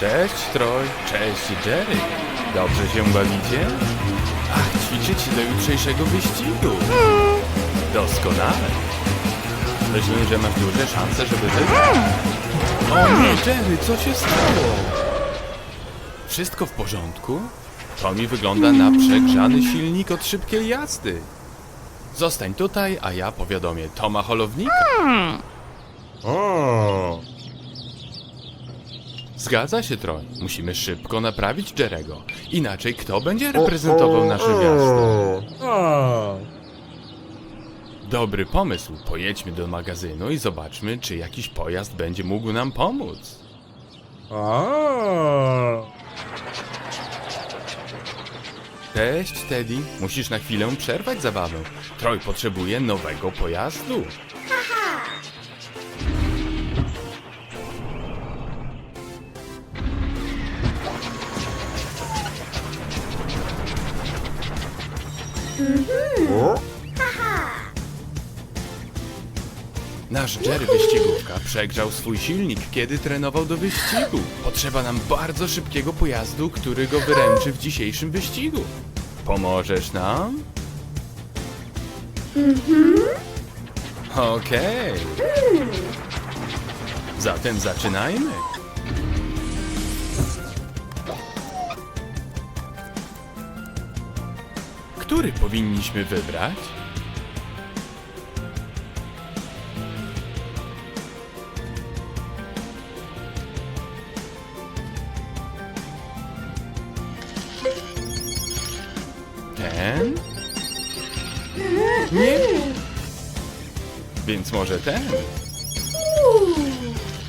Cześć Troj, cześć Jerry. Dobrze się bawicie? Ach, ćwiczycie do jutrzejszego wyścigu. Doskonale. Myślę, że masz duże szanse, żeby wygrać. O nie, Jerry, co się stało? Wszystko w porządku? To mi wygląda na przegrzany silnik od szybkiej jazdy. Zostań tutaj, a ja powiadomię Toma Holownika. O, Zgadza się, Troy. Musimy szybko naprawić Jerego. Inaczej kto będzie reprezentował nasze miasto? o. Dobry pomysł. Pojedźmy do magazynu i zobaczmy, czy jakiś pojazd będzie mógł nam pomóc. O. Cześć, Teddy. Musisz na chwilę przerwać zabawę. Troy potrzebuje nowego pojazdu. Nasz Jerry wyścigówka przegrzał swój silnik, kiedy trenował do wyścigu. Potrzeba nam bardzo szybkiego pojazdu, który go wyręczy w dzisiejszym wyścigu. Pomożesz nam? Okej. Zatem zaczynajmy. Który powinniśmy wybrać? Może ten?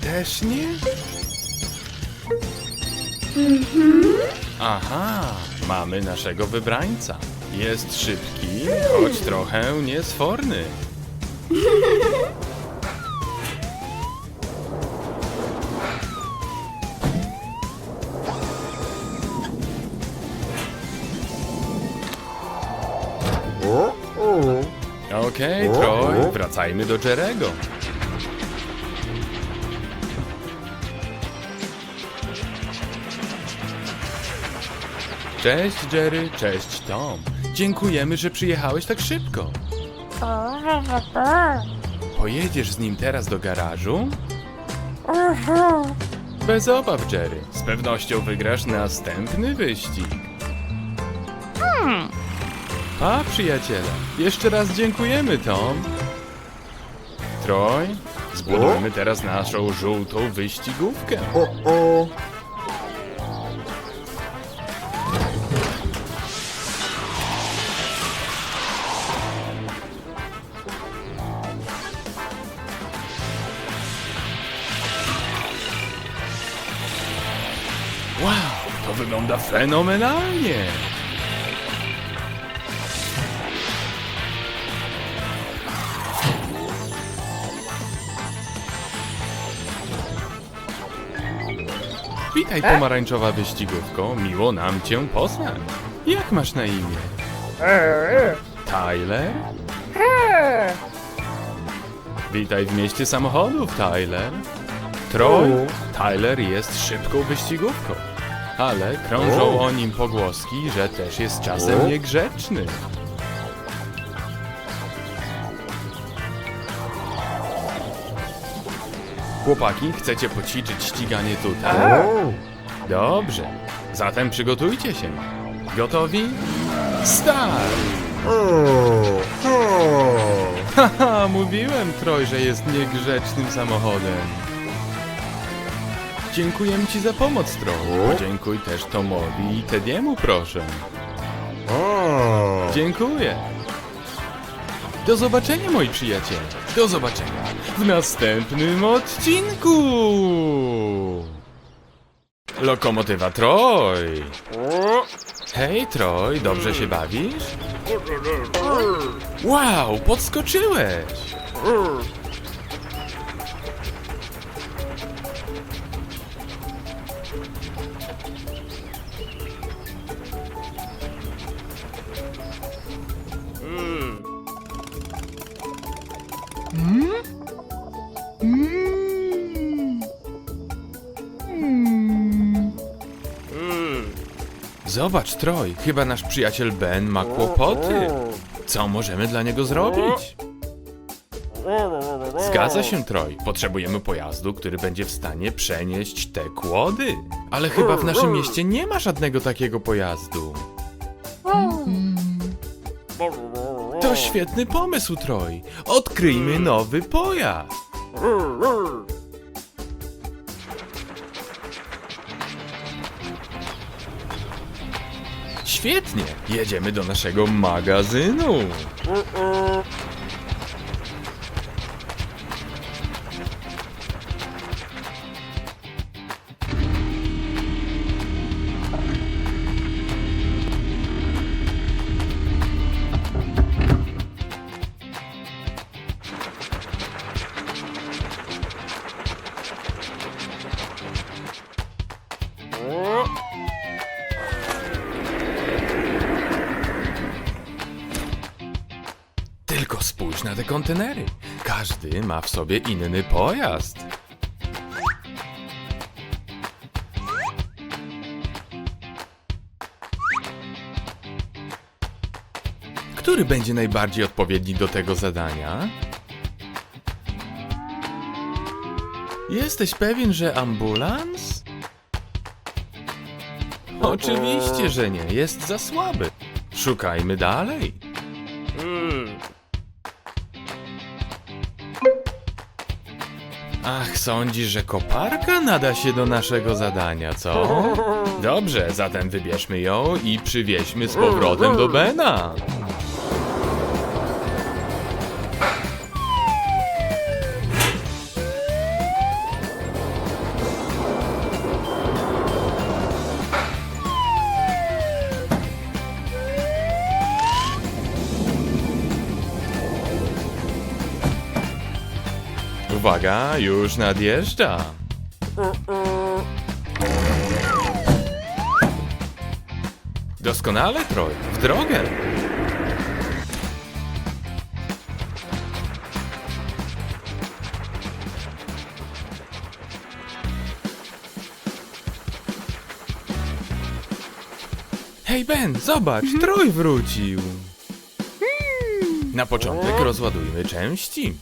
Też nie? Aha, mamy naszego wybrańca. Jest szybki, choć trochę niesforny. Okej, wracajmy do Jerego. Cześć Jerry, cześć Tom. Dziękujemy, że przyjechałeś tak szybko. Pojedziesz z nim teraz do garażu? Bez obaw, Jerry. Z pewnością wygrasz następny wyścig. Pa, przyjaciele. Jeszcze raz dziękujemy, Tom. Troy, zbudujmy teraz naszą żółtą wyścigówkę. O. O. Wow, to wygląda fenomenalnie. Witaj, pomarańczowa wyścigówko. Miło nam cię poznać. Jak masz na imię? Tyler? Witaj w mieście samochodów, Tyler. Troy, Tyler jest szybką wyścigówką, ale krążą O. nim pogłoski, że też jest czasem niegrzeczny. Chłopaki, chcecie poćwiczyć ściganie tutaj? O. Dobrze, zatem przygotujcie się. Gotowi? Start! Haha, mówiłem Troj, że jest niegrzecznym samochodem. Dziękuję ci za pomoc, Troj. Podziękuj też Tomowi i Tediemu, proszę. Dziękuję. Do zobaczenia, moi przyjaciele. Do zobaczenia w następnym odcinku. Lokomotywa Troj. Hej, Troj, dobrze się bawisz? Wow, podskoczyłeś! Zobacz, Troj, chyba nasz przyjaciel Ben ma kłopoty. Co możemy dla niego zrobić? Zgadza się, Troj. Potrzebujemy pojazdu, który będzie w stanie przenieść te kłody. Ale chyba w naszym mieście nie ma żadnego takiego pojazdu. To świetny pomysł, Troj. Odkryjmy nowy pojazd. Świetnie. Jedziemy do naszego magazynu. Tylko kontenery. Każdy ma w sobie inny pojazd. Który będzie najbardziej odpowiedni do tego zadania? Jesteś pewien, że ambulans? Oczywiście, że nie. Jest za słaby. Szukajmy dalej. Ach, sądzisz, że koparka nada się do naszego zadania, co? Dobrze, zatem wybierzmy ją i przywieźmy z powrotem do Bena. Uwaga, już nadjeżdża. Doskonale, Troj. W drogę. Hej Ben, zobacz, Troj wrócił. Na początek rozładujmy części.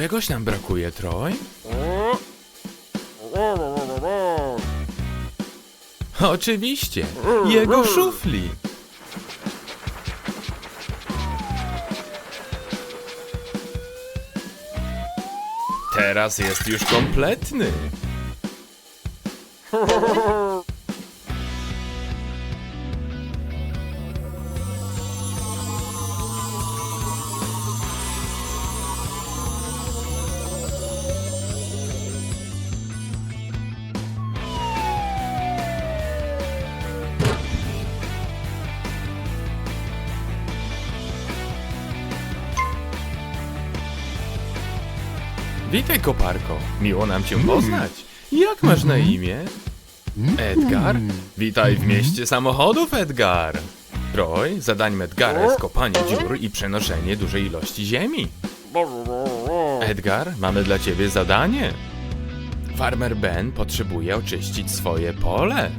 Czegoś nam brakuje, Troj? Oczywiście, jego szufli. Teraz jest już kompletny. Witaj, koparko. Miło nam cię poznać. Jak masz na imię? Edgar? Witaj w mieście samochodów, Edgar. Roy, zadaniem Edgara jest kopanie dziur i przenoszenie dużej ilości ziemi. Edgar, mamy dla ciebie zadanie. Farmer Ben potrzebuje oczyścić swoje pole.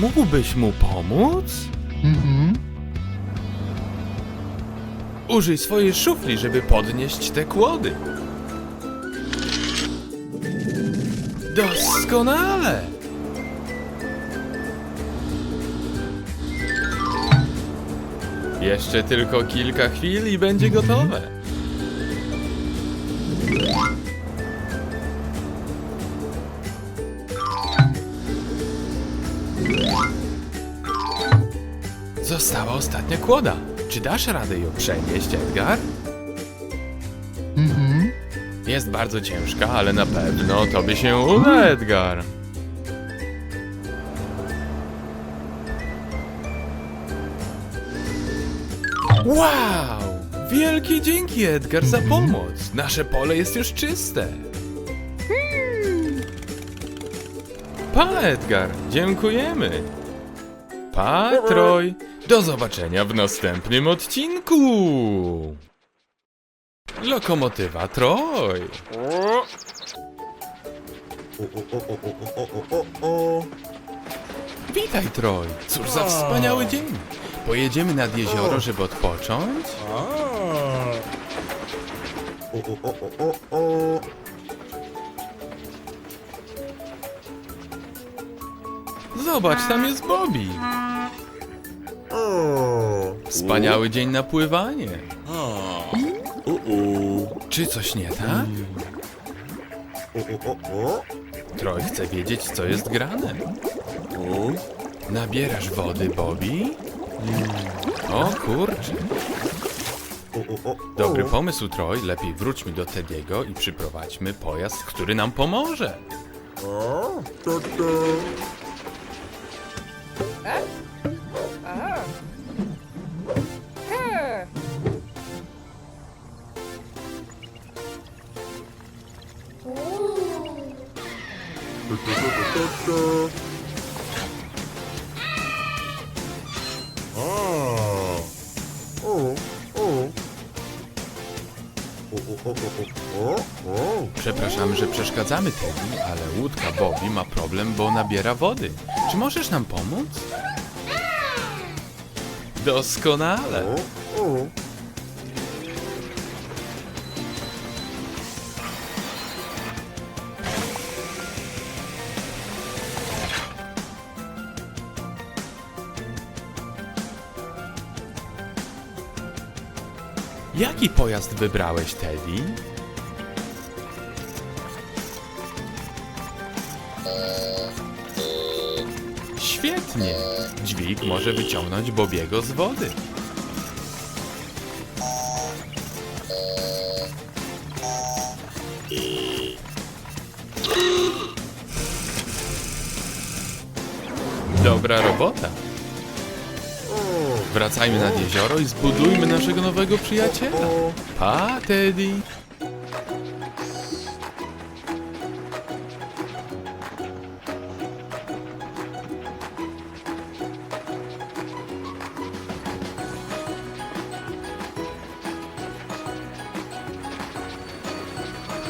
Mógłbyś mu pomóc? Użyj swojej szufli, żeby podnieść te kłody. Doskonale! Jeszcze tylko kilka chwil i będzie gotowe. Została ostatnia kłoda. Czy dasz radę ją przenieść, Edgar? Jest bardzo ciężka, ale na pewno tobie się uda, Edgar. Wow! Wielkie dzięki, Edgar, za pomoc. Nasze pole jest już czyste. Pa, Edgar, dziękujemy. Pa, Troj. Do zobaczenia w następnym odcinku. Lokomotywa Troj. O, o, o, o, o, o, o, o. Witaj, Troj. Cóż za wspaniały dzień. Pojedziemy nad jezioro, żeby odpocząć? O, o, o, o, o, o. Zobacz, tam jest Bobby. O. Wspaniały dzień na pływanie. U. Czy coś nie tak? Troj chce wiedzieć, co jest grane. Nabierasz wody, Bobby? O kurczę. O, o. Dobry pomysł, Troj. Lepiej wróćmy do Tediego i przyprowadźmy pojazd, który nam pomoże. O, to, to. To, A. O, o. O, o, o, o, o, o. Przepraszamy, że przeszkadzamy Teddy, ale łódka Bobby ma problem, bo nabiera wody. Czy możesz nam pomóc? Doskonale. O, o. Jaki pojazd wybrałeś, Teddy? Świetnie! Dźwig może wyciągnąć Bobiego z wody. Dobra robota. Wracajmy nad jezioro i zbudujmy naszego nowego przyjaciela. Pa, Teddy.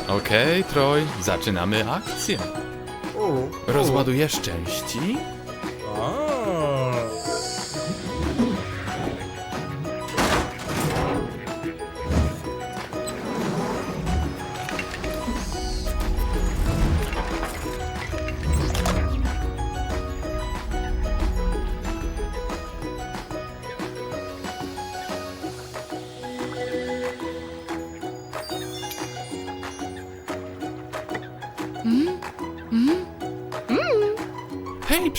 Okej, Troj, zaczynamy akcję. Rozładujesz części?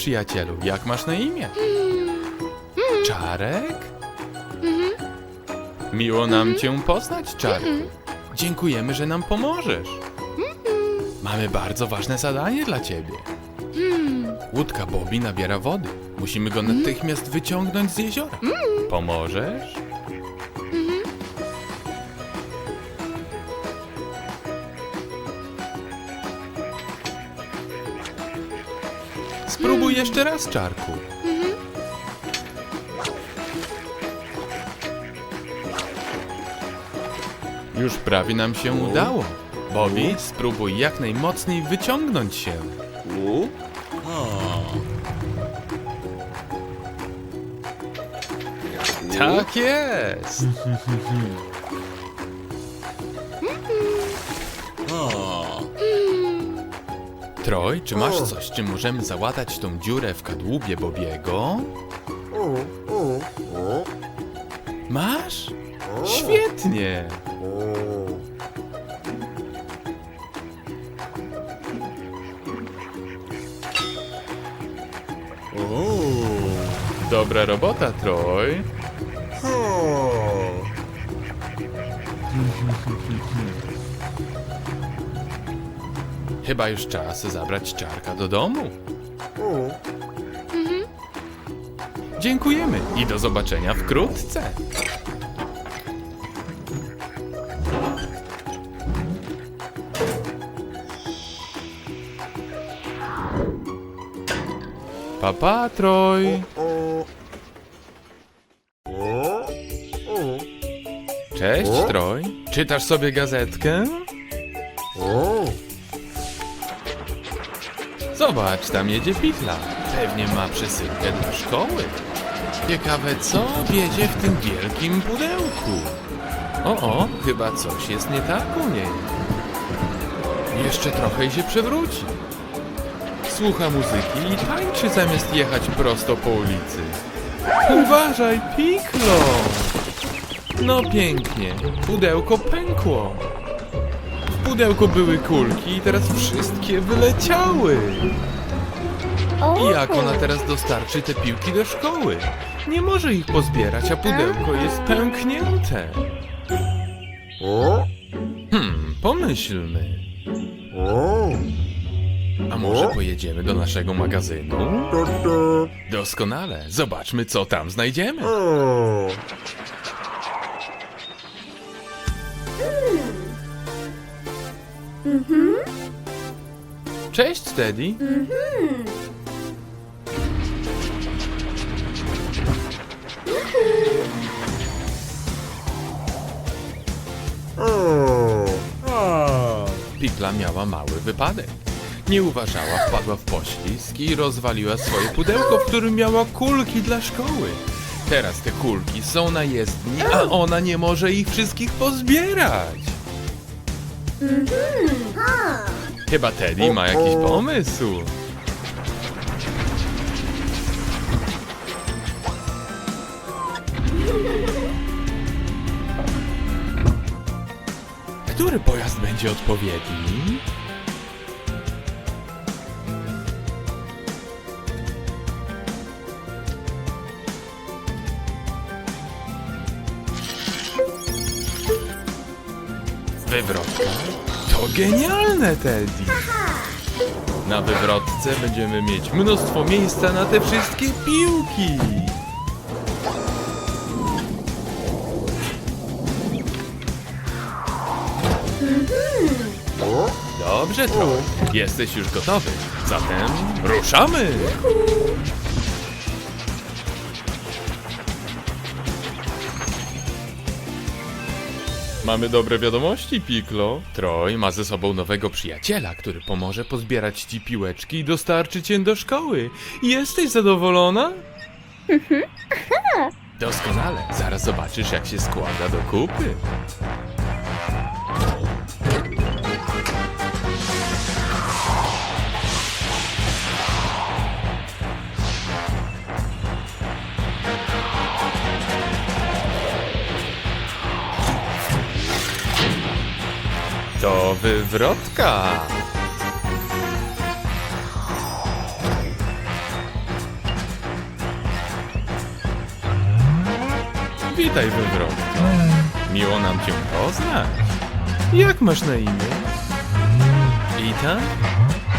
Przyjacielu, jak masz na imię? Czarek? Miło nam cię poznać, Czarku. Dziękujemy, że nam pomożesz. Mamy bardzo ważne zadanie dla ciebie. Łódka Bobby nabiera wody. Musimy go natychmiast wyciągnąć z jeziora. Pomożesz? Spróbuj jeszcze raz, Czarku. Już prawie nam się udało. Bobby, spróbuj jak najmocniej wyciągnąć się. Tak jest. Troj, czy masz coś, czym możemy załatać tą dziurę w kadłubie Bobiego? Masz? Świetnie. Dobra robota, Troj. Chyba już czas zabrać czarka do domu. O. Dziękujemy i do zobaczenia wkrótce. Papa, Troj. Cześć? Troj. Czytasz sobie gazetkę? Zobacz, tam jedzie Pikla. Pewnie ma przesyłkę dla szkoły. Ciekawe, co wiedzie w tym wielkim pudełku. O, o, chyba coś jest nie tak u niej. Jeszcze trochę i się przewróci. Słucha muzyki i tańczy zamiast jechać prosto po ulicy. Uważaj, Piklo! No pięknie, pudełko pękło. Pudełku były kulki i teraz wszystkie wyleciały. I jak ona teraz dostarczy te piłki do szkoły? Nie może ich pozbierać, a pudełko jest pęknięte. Hmm, pomyślmy. A może pojedziemy do naszego magazynu? Doskonale. Zobaczmy, co tam znajdziemy. O. Cześć, Teddy. O. Pikla miała mały wypadek. Nie uważała, wpadła w poślizg i rozwaliła swoje pudełko, w którym miała kulki dla szkoły. Teraz te kulki są na jezdni, a ona nie może ich wszystkich pozbierać. Chyba Teddy ma jakiś pomysł. Który pojazd będzie odpowiedni? Genialne, Teddy! Na wywrotce będziemy mieć mnóstwo miejsca na te wszystkie piłki! O. Dobrze, Troy. Jesteś już gotowy. Zatem ruszamy! Mamy dobre wiadomości, Piklo. Troy ma ze sobą nowego przyjaciela, który pomoże pozbierać ci piłeczki i dostarczyć je do szkoły. Jesteś zadowolona? Doskonale. Zaraz zobaczysz, jak się składa do kupy. To wywrotka. Witaj, wywrotka. Miło nam cię poznać. Jak masz na imię? Ethan?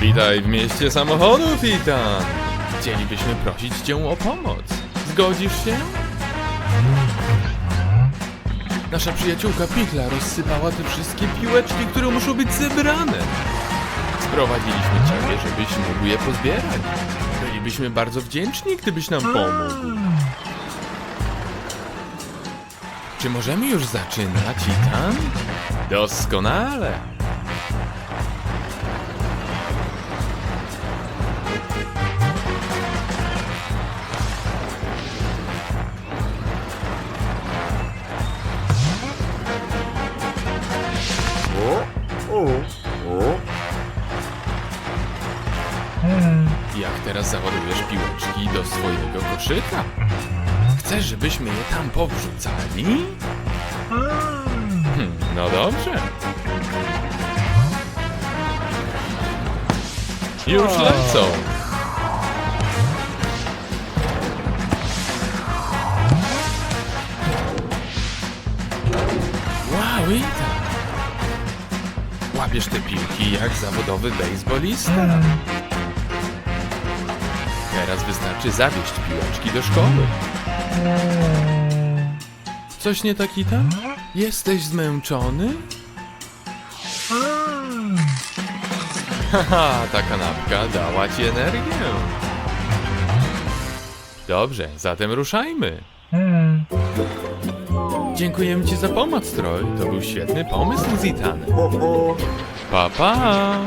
Witaj w mieście samochodów, Ethan. Chcielibyśmy prosić cię o pomoc. Zgodzisz się? Nasza przyjaciółka Pikla rozsypała te wszystkie piłeczki, które muszą być zebrane. Sprowadziliśmy ciebie, żebyś mógł je pozbierać. Bylibyśmy bardzo wdzięczni, gdybyś nam pomógł. Czy możemy już zaczynać, Itan? Doskonale. Jak teraz załadujesz piłeczki do swojego koszyka? Chcesz, żebyśmy je tam powrzucali? Hmm, no dobrze. Już lecą. Wow, Ethan. Łapiesz te piłki jak zawodowy bejsbolista. Teraz wystarczy zawieźć piłeczki do szkoły. Coś nie tak, Ethan? Jesteś zmęczony? Haha, ta kanapka dała ci energię. Dobrze, zatem ruszajmy. Dziękujemy Ci za pomoc, Troy. To był świetny pomysł, Zitan. O, o. Pa, pa!